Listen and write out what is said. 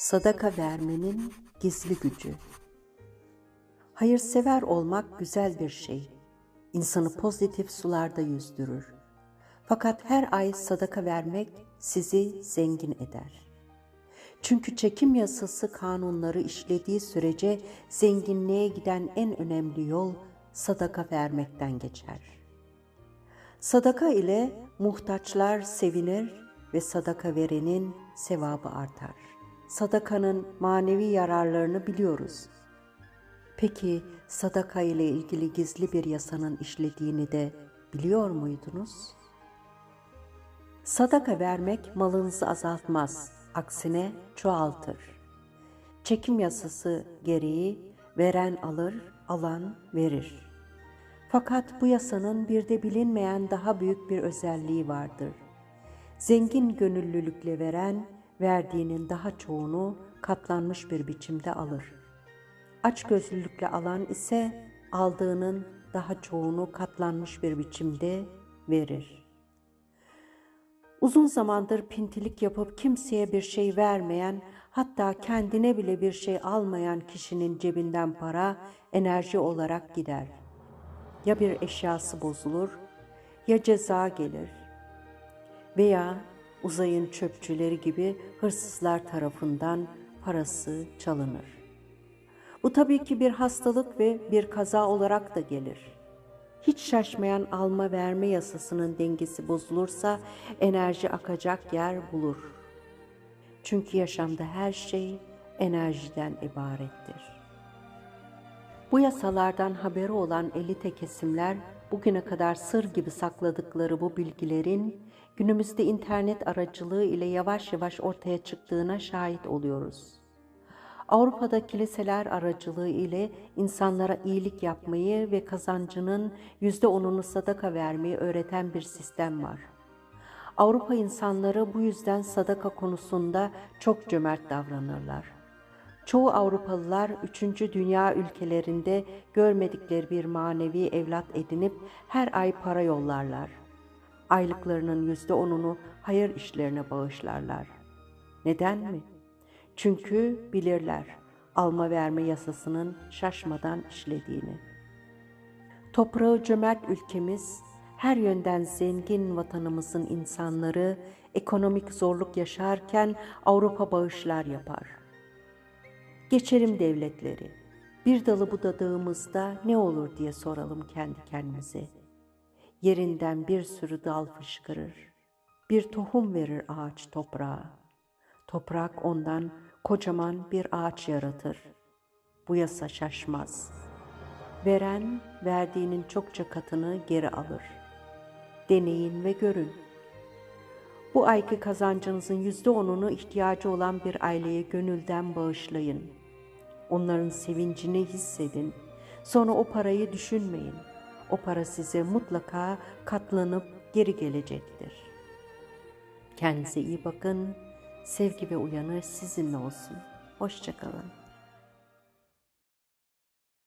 Sadaka vermenin gizli gücü. Hayırsever olmak güzel bir şey. İnsanı pozitif sularda yüzdürür. Fakat her ay sadaka vermek sizi zengin eder. Çünkü çekim yasası kanunları işlediği sürece zenginliğe giden en önemli yol sadaka vermekten geçer. Sadaka ile muhtaçlar sevinir ve sadaka verenin sevabı artar. Sadakanın manevi yararlarını biliyoruz. Peki sadaka ile ilgili gizli bir yasanın işlediğini de biliyor muydunuz? Sadaka vermek malınızı azaltmaz, aksine çoğaltır. Çekim yasası gereği veren alır, alan verir. Fakat bu yasanın bir de bilinmeyen daha büyük bir özelliği vardır. Zengin gönüllülükle veren, verdiğinin daha çoğunu katlanmış bir biçimde alır. Açgözlülükle alan ise aldığının daha çoğunu katlanmış bir biçimde verir. Uzun zamandır pintilik yapıp kimseye bir şey vermeyen, hatta kendine bile bir şey almayan kişinin cebinden para enerji olarak gider. Ya bir eşyası bozulur, ya ceza gelir veya uzayın çöpçüleri gibi hırsızlar tarafından parası çalınır. Bu tabii ki bir hastalık ve bir kaza olarak da gelir. Hiç şaşmayan alma verme yasasının dengesi bozulursa enerji akacak yer bulur. Çünkü yaşamda her şey enerjiden ibarettir. Bu yasalardan haberi olan elite kesimler bugüne kadar sır gibi sakladıkları bu bilgilerin günümüzde internet aracılığı ile yavaş yavaş ortaya çıktığına şahit oluyoruz. Avrupa'da kiliseler aracılığı ile insanlara iyilik yapmayı ve kazancının yüzde onunu sadaka vermeyi öğreten bir sistem var. Avrupa insanları bu yüzden sadaka konusunda çok cömert davranırlar. Çoğu Avrupalılar 3. dünya ülkelerinde görmedikleri bir manevi evlat edinip her ay para yollarlar. Aylıklarının yüzde onunu hayır işlerine bağışlarlar. Neden mi? Çünkü bilirler alma verme yasasının şaşmadan işlediğini. Toprağı cömert ülkemiz, her yönden zengin vatanımızın insanları ekonomik zorluk yaşarken Avrupa bağışlar yapar. Geçelim devletleri. Bir dalı budadığımızda ne olur diye soralım kendi kendimize. Yerinden bir sürü dal fışkırır. Bir tohum verir ağaç toprağa. Toprak ondan kocaman bir ağaç yaratır. Bu yasa şaşmaz. Veren verdiğinin çokça katını geri alır. Deneyin ve görün. Bu ayki kazancınızın yüzde onunu ihtiyacı olan bir aileye gönülden bağışlayın. Onların sevincini hissedin. Sonra o parayı düşünmeyin. O para size mutlaka katlanıp geri gelecektir. Kendinize iyi bakın. Sevgi ve uyanış sizinle olsun. Hoşçakalın.